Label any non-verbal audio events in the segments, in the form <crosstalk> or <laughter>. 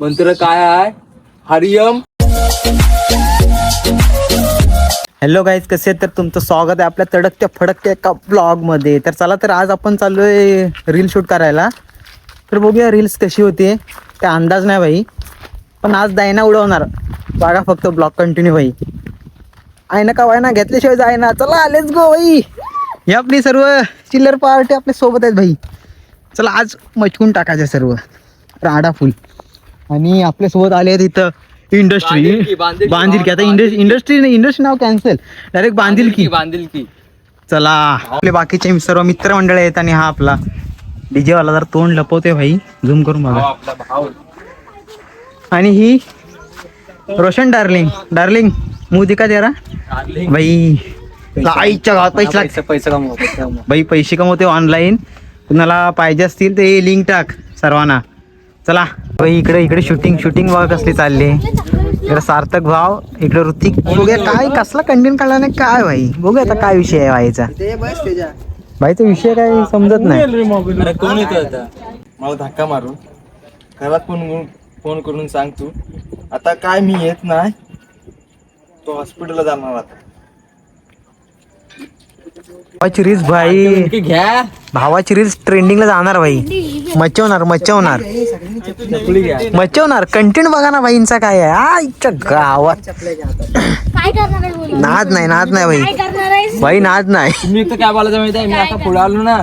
मंत्र काय आहे? हरियम. हॅलो गाईज कसे तर तुमचं स्वागत आहे आपल्या तडकत्या फडकत्या एका ब्लॉगमध्ये तर चला तर आज आपण चाललो आहे रील शूट करायला. तर बघूया रील्स कशी होती. काय अंदाज नाही भाई. पण आज दायना उडवणार. बघा फक्त ब्लॉग कंटिन्यू भाई. आहे ना का वाय ना घेतल्याशिवाय जाय ना चला आलेच गो भाई. हे आपली सर्व चिल्लर पार्टी आपल्यासोबत आहेत भाई. चला आज मचकून टाकायचं सर्व. राडा फुल आणि आपल्यासोबत आले आहेत इथं इंडस्ट्री. बांधिल की आता इंडस्ट्री इंडस्ट्री इंडस्ट्री नाव कॅन्सल डायरेक्ट बांधिल की बांधील की चला. आपले बाकीचे सर्व मित्रमंडळ आहेत आणि हा आपला डीजे वाला जर तोंड लपवते भाई. झूम करून बघा. आणि ही रोशन डार्लिंग. डार्लिंग मुंह दिखा तेरा भाई आईच्या गावात पैसे पैसे पैसे कमव पैसे कमव. भाई पैसे कमवते ऑनलाईन कुणाला पाहिजे असतील ते लिंक टाक सर्वांना. चला. इकडे इकडे शूटिंग शूटिंग बघा कसली चालली? इकडे सार्थक भाव इकडे ऋतिक. बघूया काय कसला कंटेंट काढला नाही काय भाई? बघूया आता काय विषय आहे भाईचा. भाईचा विषय काय समजत नाही. कोण येतो आता मला धक्का मारून. घरात फोन फोन करून सांग तू. आता काय मी येत नाही तो हॉस्पिटलला जाणार आता. भावाची रील्स भाई. घ्या. भावाची रील्स ट्रेंडिंगला जाणार भाई. मचवणार मचवणार. मचवणार कंटेंट बघा ना भाईंचा काय आहे. आईच्या गावात. काय करणार आहे बोल नाद नाही नाद नाही काय भाई करणार आहे? भाई नाद नाही. तुम्ही तर काय बोलायचं माहिती आहे? मी आता पुढे आलो ना.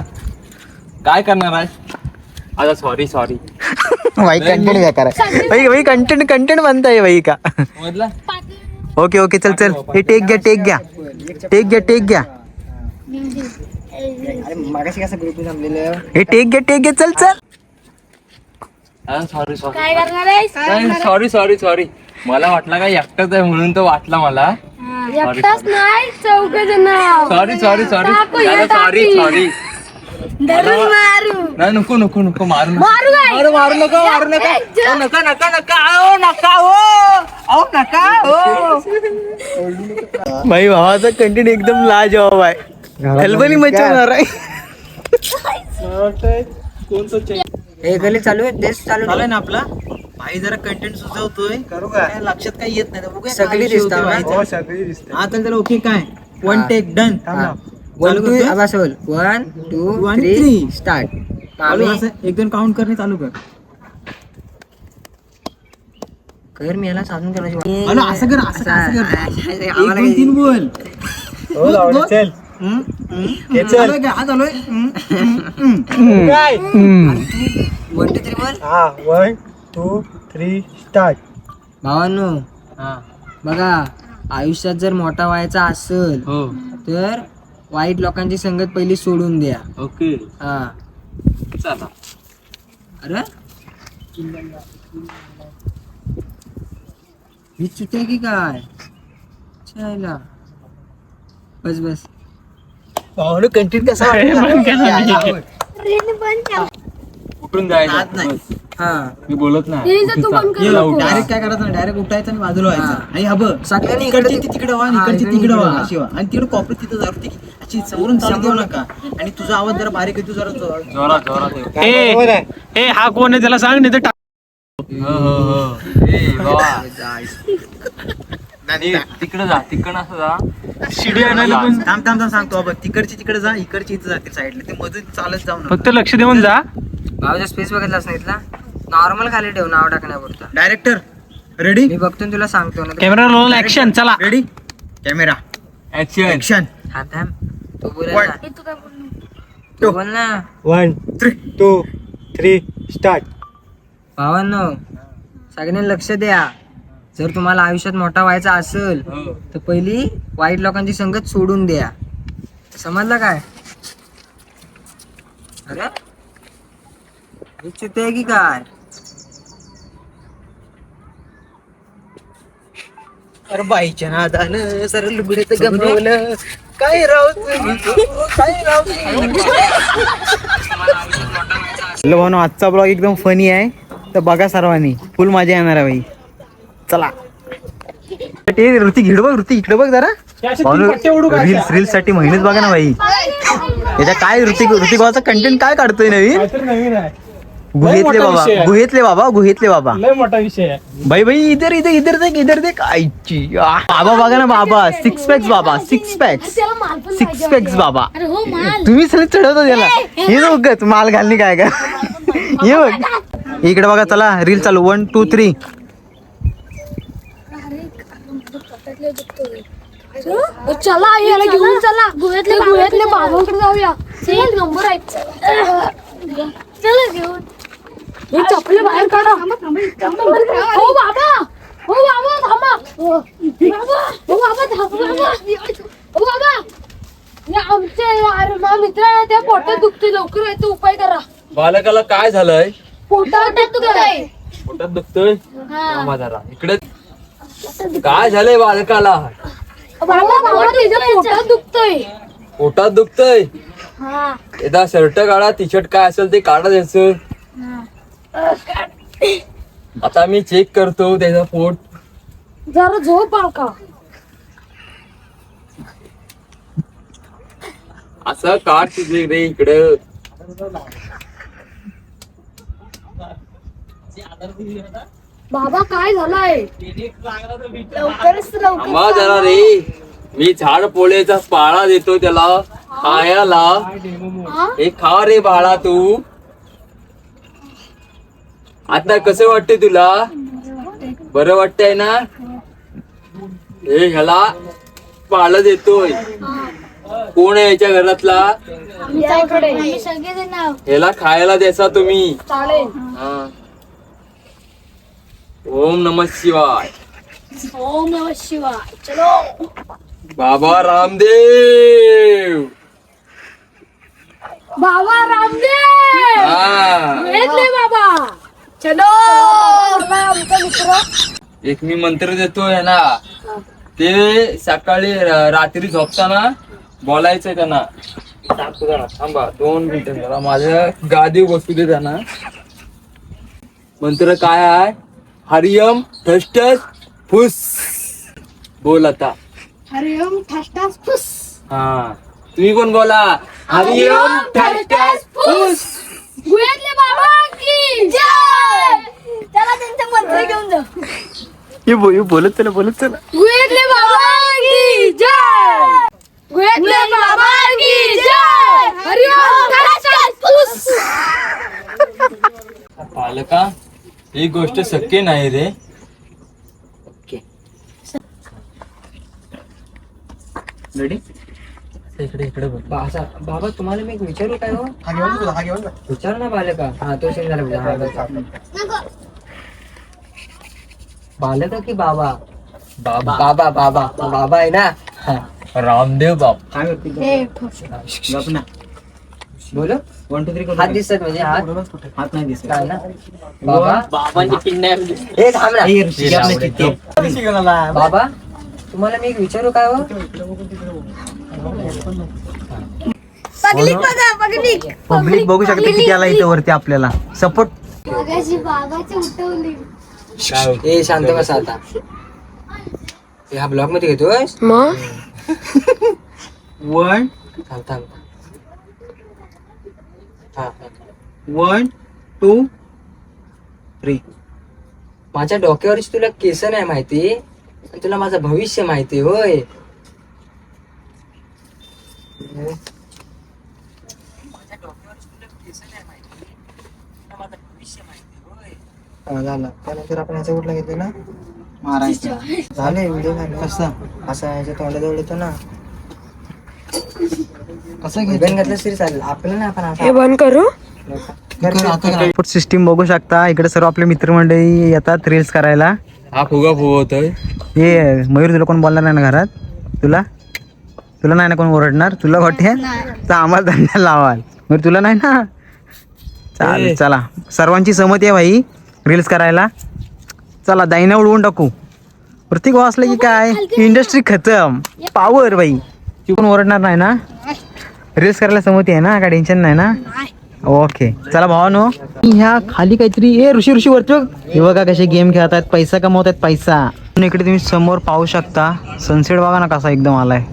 काय करणार आहे? आता सॉरी सॉरी भाई कंटेंट बेकार आहे भाई भाई कंटेंट कंटेंट बनताय भाई का? समजलं ओके ओके चल चल. हे टेक घ्या टेक घ्या. टेक घ्या टेक घ्या. हे टेक घ्या टेक घ्या. चल चल. सॉरी सॉरी काय करणार आहे सॉरी सॉरी सॉरी मला वाटलं काय एकटाच आहे म्हणून तो वाटला मला. एकटाच नाही चौघ जण सॉरी सॉरी सॉरी टाकू, हे सॉरी टाकी. सॉरी धरून मारू. नाही नको नको नको मारू नको. मारू काय? मारू मारू नको मारू नका. ओ, नका नका नका. ओ नका ओ. ओ नका ओ. भाई भावाचा कंटेंट एकदम लाजवाब आहे. हलबली मचवणार आहे. <laughs> चालू आहे तेच चालू चालेल ना आपला? भाई जरा कंटेंट सुचवतोय. करू काय लक्षात काही येत नाही. सगळी काय? भाईचा. हा तर ओके काय? One take done one two आवाज बोल one two One, three three. Start चालू असं एक दोन काउंट करणे चालू कर. कर मी याला साधून करायची असं कर असं कर, असं कर. एक आम्हाला दोन तीन बोल. हो, चल. हम्म, हम्म. चालूय का? हा चालूय हम्म, हम्म, हम्म. <laughs> वन टू थ्री बोल. हा वन टू थ्री स्टार्ट भावांनो बघा आयुष्यात जर मोठा व्हायचा असेल हो. तर वाईट लोकांची संगत पहिली सोडून द्या. ओके. हा. चला. अरे? ही चुते की काय? चायला बस बस. भावानं कंटेंट कसा वाटला? रेन बंद नाद जायचं? नाही. बस. हा. मी बोलत नाही. तू बंद. डायरेक्ट काय करायचं? डायरेक्ट उठायचं आणि बाजूला व्हायचं. हा. आणि हा बघ सगळ्यांनी इकडची इकडे- ती तिकडे व्हा हा, इकडची इकडे- तिकडे व्हा इकडे अशी व्हा. आणि तिकडे कॉपरेट तिथं जाऊ ती अशी समोरून चालत येऊ नका. आणि तुझा आवाज जरा बारीक आहे तू जरा जोरात जोरात ये. ए हा कोण आहे? त्याला सांग नाही तर हो, हो, हो. ए, बाबा. ए, तिकडे जा तिकडं असं जा. शिडी आणायला पण थांब थांब थांब सांगतो. बघ तिकडची तिकडे जा इकडची इथं जातील साईडला. ते मधून चालत जाऊ नका. फक्त लक्ष देऊन जा. भावाचा स्पेस बघितलास नाही इथला? नॉर्मल खाली ठेव नाव टाकण्यापुरता. डायरेक्टर रेडी मी बघतो आणि तुला सांगतो ना. कॅमेरा रोल ऍक्शन चला. रेडी कॅमेरा ऍक्शन ऍक्शन हा थांब. तू बोल. ना. हे तू काय? तू बोल ना. One three two three start भावांनो सगळ्यांनी लक्ष द्या. जर तुम्हाला आयुष्यात मोठा व्हायचा असेल तर पहिली वाईट लोकांची संगत सोडून द्या. समजलं काय? अरे? चुती आहे की काय? अरे बाईच्या नादानं सर लुगडे गमवलं. काय राव? काय राव भाऊ आजचा ब्लॉग एकदम फनी आहे. तर बघा सर्वांनी फुल मजा येणार आहे भाई चला. ते ऋतिक हिड बघ ऋतिक इकडे बघ जरा. रील्स रील्ससाठी महिनेच बघा ना भाई याच्या काय ऋतिक ऋतिक भाऊचा कंटेंट काय काढतोय नवीन? गुहेतले बाबा. गुहेतले बाबा गुहेतले बाबा लय मोठा विषय आहे भाई भाई इधर इधर इधर देख इधर देख आईची आ, बाबा बघा ना बाबा सिक्स पॅक्स बाबा सिक्स पॅक्स सिक्स पॅक्स बाबा अरे हो माल तुम्ही सगळे चढवता त्याला हे बघ माल घालणे काय का हे बघ इकडे बघा चला रील चालू वन टू थ्री चला याला घेऊन चला गुहेतले गुहेतले बाबांकडे जाऊया नंबर आहे चला घेऊन हे चपले बाहेर काढा. हो बाबा. हो बाबा थांबा. हो बाबा बाबा थांबा बाबा. हो बाबा. आमचे त्या पोटात दुखते लवकर येतो उपाय करा. बालकाला काय झालंय? पोटात दुखतंय. पोटात दुखतोय? हा. जरा. इकडे. काय झालंय बालकाला? बाबा बाबा त्याच्या पोटात दुखतंय. पोटात दुखतोय? हा. एकदा शर्ट काढा टी शर्ट काय असेल ते काढा त्याचं. आता मी चेक करतो त्याचा पोट. जरा झोप का? असं काढ तुझे रे इकडं. बाबा काय झालंय? लवकरच थांबा जरा रे. मी झाड पोळ्याचा पाळा देतो त्याला खायला. हे खा रे बाळा तू. आता कसं वाटते तुला? बरं वाटतंय ना? हे ह्याला पाळ देतोय. कोण आहे याच्या घरातला? ह्याला खायला द्यायचा तुम्ही. हा. ओम नम शिवाय. ओम नम शिवाय. चलो. बाबा रामदेव. बाबा रामदेव. हा. बाबा. चलो! आमचा मित्र एक मी मंत्र देतोय ना ते सकाळी र- रात्री झोपताना बोलायचंय त्यांना. सांगतो थांबा दोन मिनिटं जरा माझ्या गादी बसू दे त्यांना. मंत्र काय आहे? हरियम ठष्टस फुस. बोल आता. हरिओम ठसठस फुस. हा. तुम्ही पण बोला? हरियम ठष्टस फुस. गुयातले बाबा की जय! चला त्यांचा मंत्र घेऊन जा. हे बो- हे बोलत चला बोलत चला. गुयातले बाबा की जय! गुयातले बाबा की जय! हरिओम ठसठस फुस पालका ही गोष्ट शक्य नाही रे. रेडी इकडे इकडे बघ. बा- असा- बाबा तुम्हाला मी एक विचारू काय हो? विचार ना बालका. हा तो हा, बघा. बालका की बाबा? बाबा. बाबा बाबा. बाबा आहे ना? हा. रामदेव बाप बोलो. वन टू थ्री हात दिसतात म्हणजे हात? हात नाही दिसत. काय ना बाबा. हे थांब ना. बाबा. तुम्हाला मी एक विचारू काय हो? बघा पब्लिक. बघू शकते किती आला इथे वरती आपल्याला. सपोर्ट मगाशी बाबाची उठवली. ए शांत बसा आता. हे हा ब्लॉगमध्ये घेतोय मग? वन थांब थांब. हा, हा. वन टू थ्री माझ्या डोक्यावरची तुला केस नाही माहिती? आणि तुला माझं भविष्य माहिती होय. झालं. त्यानंतर आपण कुठला घेतलं ना? मारायचं झाले व्हिडिओ झाले. कसं? असा ह्याच्या तोंडाजवळ येतो ना. कसं गन घातलं तरी चालेल आपल्याला नाही आपण हे आता बंद करू सिस्टीम बघू शकता. इकडे सर्व आपले मित्रमंडळी येतात रील्स करायला. हा फुगा फुगवतोय हे मयूर तुला कोण बोलणार नाही ना घरात? तुला? तुला नाही ना कोण ओरडणार? तुला वाटते तर आम्हाला धंदा लावाल. मग तुला नाही ना? चालेल चला. सर्वांची सहमती आहे भाई रील्स करायला. चला दाईना उडवून टाकू. प्रत्येक वाचलं की काय? इंडस्ट्री खतम. पावर बाई ती कोण ओरडणार नाही ना? रील्स करायला सहमती आहे ना? काय टेन्शन नाही ना? ओके. चला भावानो ह्या खाली काहीतरी ए ऋषी ऋषी वरती बघ. हे बघा कसे गेम खेळतात पैसा कमवतात पैसा. इकडे तुम्ही समोर पाहू शकता. सनसेट बघा ना कसा एकदम आलाय.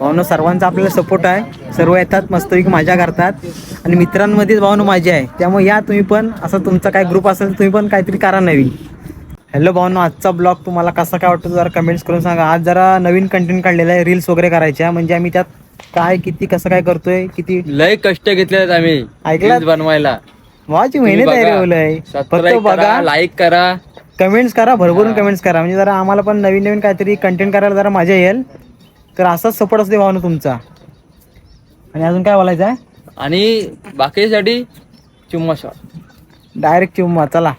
भावनो सर्वांचा आपल्याला सपोर्ट आहे. सर्व येतात मस्तपैकी मजा करतात. आणि मित्रांमध्येच भावनो माझी आहे. त्यामुळे या तुम्ही पण असं तुमचा काय ग्रुप असेल तुम्ही पण काहीतरी करा नवीन. हॅलो भावनो आजचा ब्लॉग तुम्हाला कसा काय वाटतो जरा कमेंट्स करून सांगा. आज जरा नवीन कंटेंट काढलेला आहे रील्स वगैरे करायच्या. म्हणजे आम्ही त्यात काय किती कसं काय करतोय किती? लय कष्ट घेतले आहेत आम्ही. ऐकलं? Reels बनवायला. वाची मेहनत आहे रे बोलय फक्त सबस्क्राईब बघा. करा लाईक करा. कमेंट्स करा भरभरून कमेंट्स करा. म्हणजे जरा आम्हाला पण नवीन नवीन काहीतरी कंटेंट करायला जरा मजा येईल. तर असाच सपोर्ट असते भावना तुमचा. आणि अजून काय बोलायचं आहे? आणि बाकीसाठी चुम्मा शॉट डायरेक्ट चिम्मा चला.